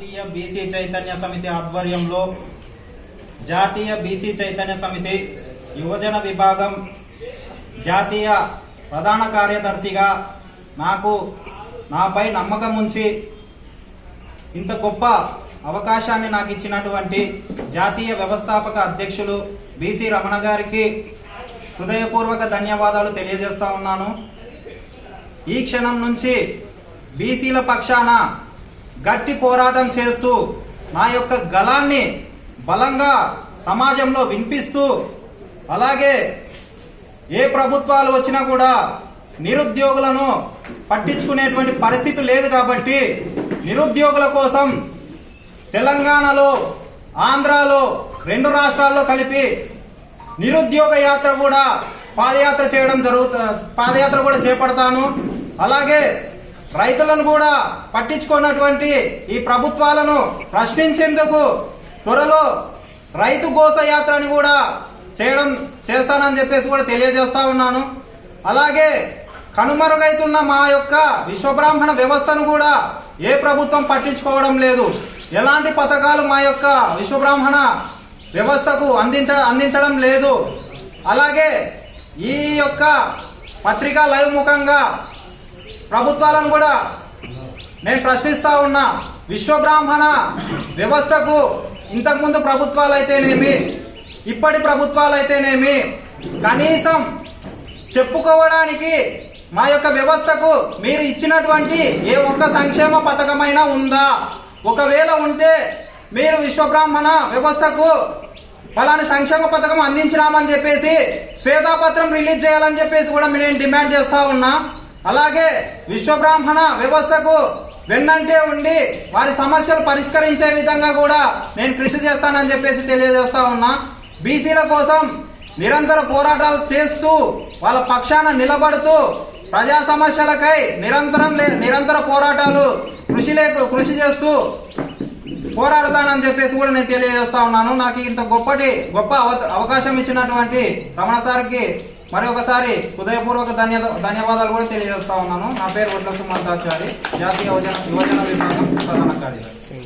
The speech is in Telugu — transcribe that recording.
జాతీయ బీసీ చైతన్య సమితి ఆధ్వర్యంలో జాతీయ బీసీ చైతన్య సమితి యువజన విభాగం జాతీయ ప్రధాన కార్యదర్శిగా నాకు నాపై నమ్మకం ఉంచి ఇంత గొప్ప అవకాశాన్ని నాకు ఇచ్చినటువంటి జాతీయ వ్యవస్థాపక అధ్యక్షులు బీసీ రమణ గారికి హృదయపూర్వక ధన్యవాదాలు తెలియజేస్తా ఉన్నాను. ఈ క్షణం నుంచి బీసీల పక్షాన గట్టి పోరాటం చేస్తూ నా యొక్క గలాన్ని బలంగా సమాజంలో వినిపిస్తూ అలాగే ఏ ప్రభుత్వాలు వచ్చినా కూడా నిరుద్యోగులను పట్టించుకునేటువంటి పరిస్థితి లేదు కాబట్టి నిరుద్యోగుల కోసం తెలంగాణలో ఆంధ్రాలో రెండు రాష్ట్రాల్లో కలిపి నిరుద్యోగ యాత్ర కూడా పాదయాత్ర చేయడం జరుగుతు పాదయాత్ర కూడా చేపడతాను. అలాగే రైతులను కూడా పట్టించుకున్నటువంటి ఈ ప్రభుత్వాలను ప్రశ్నించేందుకు త్వరలో రైతు కోస యాత్రని కూడా చేయడం చేస్తానని చెప్పేసి కూడా తెలియజేస్తా ఉన్నాను. అలాగే కనుమరుగైతున్న మా యొక్క విశ్వబ్రాహ్మణ వ్యవస్థను కూడా ఏ ప్రభుత్వం పట్టించుకోవడం లేదు. ఎలాంటి పథకాలు మా యొక్క విశ్వబ్రాహ్మణ వ్యవస్థకు అందించ అందించడం లేదు. అలాగే ఈ యొక్క పత్రికా లైవ్ ముఖంగా ప్రభుత్వాలను కూడా నేను ప్రశ్నిస్తా ఉన్నా. విశ్వబ్రాహ్మణ వ్యవస్థకు ఇంతకుముందు ప్రభుత్వాలు అయితేనేమి ఇప్పటి ప్రభుత్వాలు అయితేనేమి కనీసం చెప్పుకోవడానికి మా యొక్క వ్యవస్థకు మీరు ఇచ్చినటువంటి ఏ ఒక్క సంక్షేమ పథకమైనా ఉందా? ఒకవేళ ఉంటే మీరు విశ్వబ్రాహ్మణ వ్యవస్థకు ఫలాని సంక్షేమ పథకం అందించినామని చెప్పేసి శ్వేతాపత్రం రిలీజ్ చేయాలని చెప్పేసి కూడా నేను డిమాండ్ చేస్తా ఉన్నా. అలాగే విశ్వబ్రాహ్మణ వ్యవస్థకు వెన్నంటే ఉండి వారి సమస్యలు పరిష్కరించే విధంగా కూడా నేను కృషి చేస్తానని చెప్పేసి తెలియజేస్తా ఉన్నా. బీసీల కోసం నిరంతర పోరాటాలు చేస్తూ వాళ్ళ పక్షాన నిలబడుతూ ప్రజా సమస్యలకై నిరంతరం లే నిరంతర పోరాటాలు కృషి లేకు కృషి చేస్తూ పోరాడతానని చెప్పేసి కూడా నేను తెలియజేస్తా ఉన్నాను. నాకు ఇంత గొప్పటి గొప్ప అవ- అవకాశం ఇచ్చినటువంటి రమణ సార్కి మరి ఒకసారి హృదయపూర్వక ధన్య ధన్యవాదాలు కూడా తెలియజేస్తా ఉన్నాను. నా పేరు వడ్ల సుమంతాచారి జాతీయ యువజన యువజన విభాగం ప్రధాన కార్యదర్శి